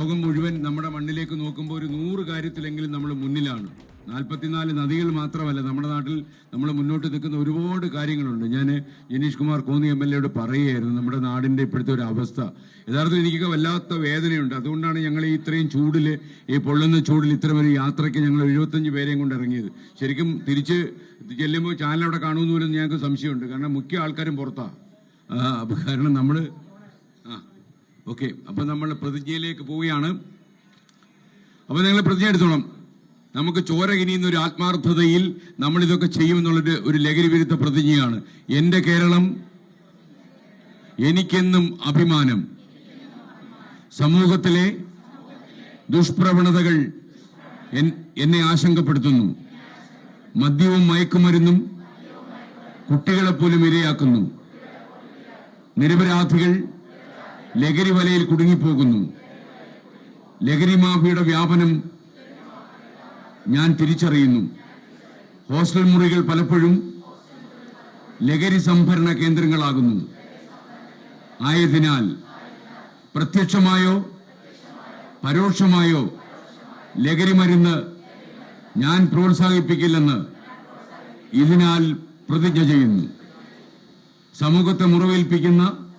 ലോകം മുഴുവൻ നമ്മുടെ മണ്ണിലേക്ക് നോക്കുമ്പോൾ ഒരു നൂറ് കാര്യത്തിലെങ്കിലും നമ്മൾ മുന്നിലാണ്. നാൽപ്പത്തിനാല് നദികൾ മാത്രമല്ല നമ്മുടെ നാട്ടിൽ നമ്മൾ മുന്നോട്ട് നിൽക്കുന്ന ഒരുപാട് കാര്യങ്ങളുണ്ട്. ഞാൻ ജനീഷ് കുമാർ കോന്നി എം എൽ എയോട് പറയുകയായിരുന്നു നമ്മുടെ നാടിന്റെ ഇപ്പോഴത്തെ ഒരു അവസ്ഥ. യഥാർത്ഥത്തിൽ എനിക്കൊക്കെ വല്ലാത്ത വേദനയുണ്ട്. അതുകൊണ്ടാണ് ഞങ്ങൾ ഈ ഇത്രയും ചൂടിൽ ഈ പൊള്ളുന്ന ചൂടിൽ ഇത്രമൊരു യാത്രയ്ക്ക് ഞങ്ങൾ എഴുപത്തഞ്ച് പേരെയും കൊണ്ട് ഇറങ്ങിയത്. ശരിക്കും തിരിച്ച് ചെല്ലുമ്പോൾ ചാനൽ അവിടെ കാണുമെന്ന് പോലും ഞങ്ങൾക്ക് സംശയമുണ്ട്. കാരണം മുഖ്യ ആൾക്കാരും പുറത്താണ് കാരണം നമ്മൾ ഓക്കെ അപ്പൊ നമ്മൾ പ്രതിജ്ഞയിലേക്ക് പോവുകയാണ്. അപ്പൊ നിങ്ങൾ പ്രതിജ്ഞ എടുത്തോണം. നമുക്ക് ചോര ഒരു ആത്മാർത്ഥതയിൽ നമ്മൾ ഇതൊക്കെ ചെയ്യുമെന്നുള്ളൊരു ഒരു ലഹരി വിരുദ്ധ പ്രതിജ്ഞയാണ്. എന്റെ കേരളം എനിക്കെന്നും അഭിമാനം. സമൂഹത്തിലെ ദുഷ്പ്രവണതകൾ എന്നെ ആശങ്കപ്പെടുത്തുന്നു. മദ്യവും മയക്കുമരുന്നും കുട്ടികളെപ്പോലും ഇരയാക്കുന്നു. നിരപരാധികൾ ലഹരി വലയിൽ കുടുങ്ങിപ്പോകുന്നു. ലഹരി മാഫിയുടെ വ്യാപനം ഞാൻ തിരിച്ചറിയുന്നു. ഹോസ്റ്റൽ മുറികൾ പലപ്പോഴും ലഹരി സംഭരണ കേന്ദ്രങ്ങളാകുന്നു. ആയതിനാൽ പ്രത്യക്ഷമായോ പരോക്ഷമായോ ലഹരി മരുന്ന് ഞാൻ പ്രോത്സാഹിപ്പിക്കില്ലെന്ന് ഇതിനാൽ പ്രതിജ്ഞ ചെയ്യുന്നു. സമൂഹത്തെ മുറിവേൽപ്പിക്കുന്ന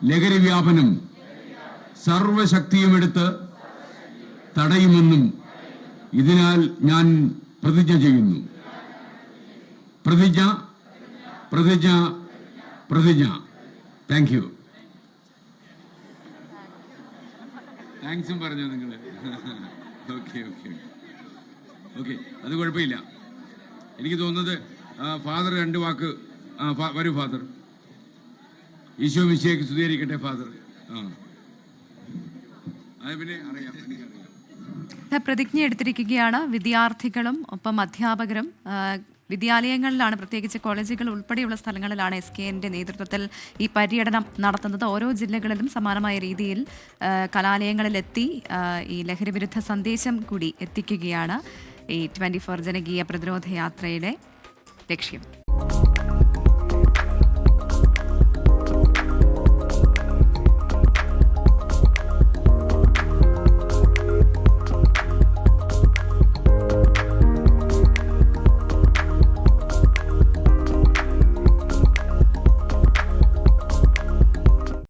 ലഹരി വ്യാപനം സർവശക്തിയും എടുത്ത് തടയുമെന്നും ഇതിനാൽ ഞാൻ പ്രതിജ്ഞ ചെയ്യുന്നു. പ്രതിജ്ഞ പ്രതിജ്ഞ പ്രതിജ്ഞ. താങ്ക് യു താങ്ക്സും പറഞ്ഞു നിങ്ങൾ ഓക്കെ ഓക്കെ ഓക്കെ അത് കുഴപ്പമില്ല. എനിക്ക് തോന്നുന്നത് ഫാദർ രണ്ട് വാക്ക് വരൂ ഫാദർ ഈശോ മിശിയേക്ക് സ്തുതിയിരിക്കട്ടെ ഫാദർ. ആ. പിന്നെ അറിയാം പ്രതിജ്ഞ എടുത്തിരിക്കുകയാണ് വിദ്യാർത്ഥികളും ഒപ്പം അധ്യാപകരും. വിദ്യാലയങ്ങളിലാണ് പ്രത്യേകിച്ച് കോളേജുകൾ ഉൾപ്പെടെയുള്ള സ്ഥലങ്ങളിലാണ് എസ് കെ എന്റെ നേതൃത്വത്തിൽ ഈ പര്യടനം നടത്തുന്നത്. ഓരോ ജില്ലകളിലും സമാനമായ രീതിയിൽ കലാലയങ്ങളിലെത്തി ഈ ലഹരിവിരുദ്ധ സന്ദേശം കൂടി എത്തിക്കുകയാണ് ഈ ട്വന്റി ഫോർ ജനകീയ പ്രതിരോധ യാത്രയുടെ ലക്ഷ്യം.